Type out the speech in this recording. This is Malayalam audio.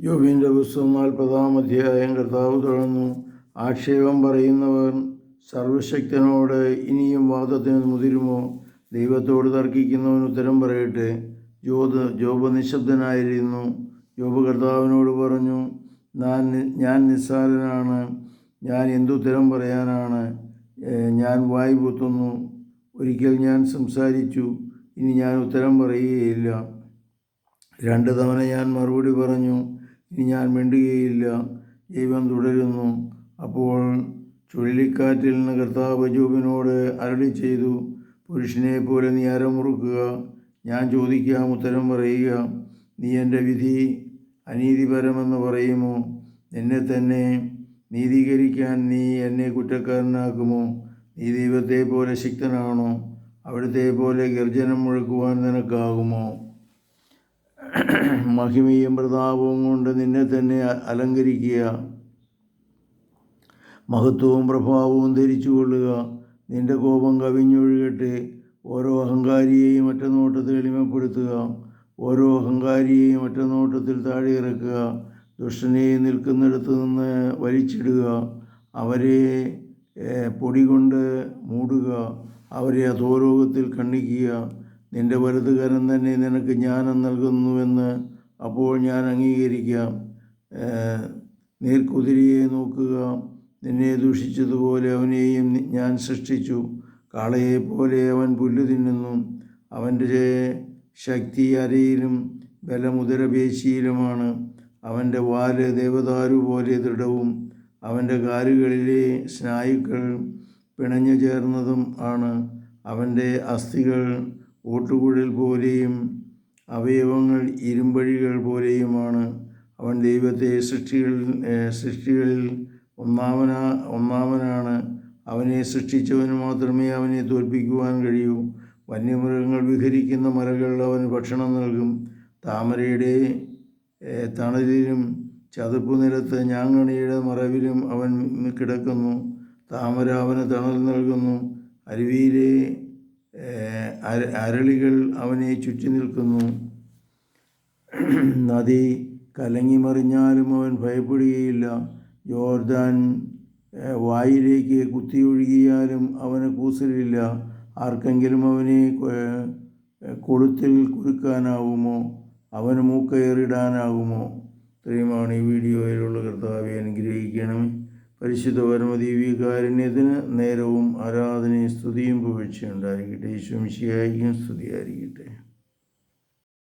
യോബിന്റെ പുസ്തകം നാൽപ്പതാം അധ്യായം കർത്താവ് തുടർന്നു ആക്ഷേപം പറയുന്നവർ സർവശക്തനോട് ഇനിയും വാദത്തിന് മുതിരുമോ? ദൈവത്തോട് തർക്കിക്കുന്നവൻ ഉത്തരം പറയട്ടെ. ജോത് ജോബ് നിശബ്ദനായിരുന്നു. ജോബ് കർത്താവിനോട് പറഞ്ഞു ഞാൻ ഞാൻ നിസ്സാരനാണ്. ഞാൻ എന്തുത്തരം പറയാനാണ്? ഞാൻ വായി പൊത്തുന്നു. ഒരിക്കൽ ഞാൻ സംസാരിച്ചു. ഇനി ഞാൻ ഉത്തരം പറയുകയില്ല. രണ്ട് തവണ ഞാൻ മറുപടി പറഞ്ഞു ഇനി ഞാൻ മിണ്ടുകയില്ല. ദൈവം തുടരുന്നു. അപ്പോൾ ചുഴലിക്കാറ്റിൽ നിന്ന് കർത്താവ് ജോബിനോട് അരളി ചെയ്തു പുരുഷനെ പോലെ നീ അരമുറുക്കുക. ഞാൻ ചോദിക്കാം ഉത്തരം പറയുക. നീ എന്റെ വിധി അനീതിപരമെന്ന് പറയുമോ? എന്നെ തന്നെ നീതീകരിക്കാൻ നീ എന്നെ കുറ്റക്കാരനാക്കുമോ? നീ ദൈവത്തെ പോലെ ശക്തനാണോ? അവിടുത്തെ പോലെ ഗർജനം മുഴക്കുവാൻ നിനക്കാകുമോ? മഹിമയും പ്രതാപവും കൊണ്ട് നിന്നെ തന്നെ അലങ്കരിക്കുക. മഹത്വവും പ്രഭാവവും ധരിച്ചു കൊള്ളുക. നിന്റെ കോപം കവിഞ്ഞൊഴുകട്ടെ. ഓരോ അഹങ്കാരിയെയും ഒറ്റ നോട്ടത്തിൽ എളിമപ്പെടുത്തുക. ഓരോ അഹങ്കാരിയെയും ഒറ്റ നോട്ടത്തിൽ താഴെ ഇറക്കുക. ദുഷ്ടനെ നിൽക്കുന്നിടത്ത് നിന്ന് വലിച്ചിടുക. അവരെ പൊടി കൊണ്ട് മൂടുക. അവരെ അധോരോഗത്തിൽ കണ്ണിക്കുക നിന്റെ വലതുകരം തന്നെ നിനക്ക് ജ്ഞാനം നൽകുന്നുവെന്ന് അപ്പോൾ ഞാൻ അംഗീകരിക്കാം. നീർക്കുതിരിയെ നോക്കുക. നിന്നെ ദൂഷിച്ചതുപോലെ അവനെയും ഞാൻ സൃഷ്ടിച്ചു. കാളയെപ്പോലെ അവൻ പുല്ലു തിന്നുന്നു. അവന്റെ ശക്തി അരയിലും ബലമുദരപേശിയിലുമാണ് അവന്റെ വാൽ ദേവദാരു പോലെ ദൃഢവും. അവന്റെ കാലുകളിലെ സ്നായുക്കൾ പിണഞ്ഞു ചേർന്നതും ആണ്. അവന്റെ അസ്ഥികൾ ഓട്ടുകുഴൽ പോലെയും അവയവങ്ങൾ ഇരുമ്പഴികൾ പോലെയുമാണ് അവൻ ദൈവത്തെ സൃഷ്ടികളിൽ സൃഷ്ടികളിൽ ഒന്നാമനാ ഒന്നാമനാണ് അവനെ സൃഷ്ടിച്ചവന് മാത്രമേ അവനെ തോൽപ്പിക്കുവാൻ കഴിയൂ. വന്യമൃഗങ്ങൾ വിഹരിക്കുന്ന മരകൾ അവന് ഭക്ഷണം നൽകും. താമരയുടെ തണലിലും ചതുപ്പ് നിലത്ത് ഞാങ്ങണിയുടെ മറവിലും അവൻ കിടക്കുന്നു. താമര അവന് തണൽ നൽകുന്നു. അരുവിയിലെ അരളികൾ അവനെ ചുറ്റി നിൽക്കുന്നു. നദി കലങ്ങിമറിഞ്ഞാലും അവൻ ഭയപ്പെടുകയില്ല. ജോർദാൻ വായിലേക്ക് കുത്തിയൊഴുകിയാലും അവന് കൂസലില്ല. ആർക്കെങ്കിലും അവനെ കൊളുത്തിൽ കുരുക്കാനാവുമോ അവന് മൂക്കയറിടാനാകുമോ ഇത്രയുമാണ് ഈ വീഡിയോയിലുള്ള കർത്താവെ അനുഗ്രഹിക്കണമേ. പരിശുദ്ധ പരമദീവികാരുണ്യത്തിന് നേരവും ആരാധനയും സ്തുതിയും പുകഴ്ചയുണ്ടായിരിക്കട്ടെ ഈശ്വംശിയായിരിക്കും സ്തുതിയായിരിക്കട്ടെ.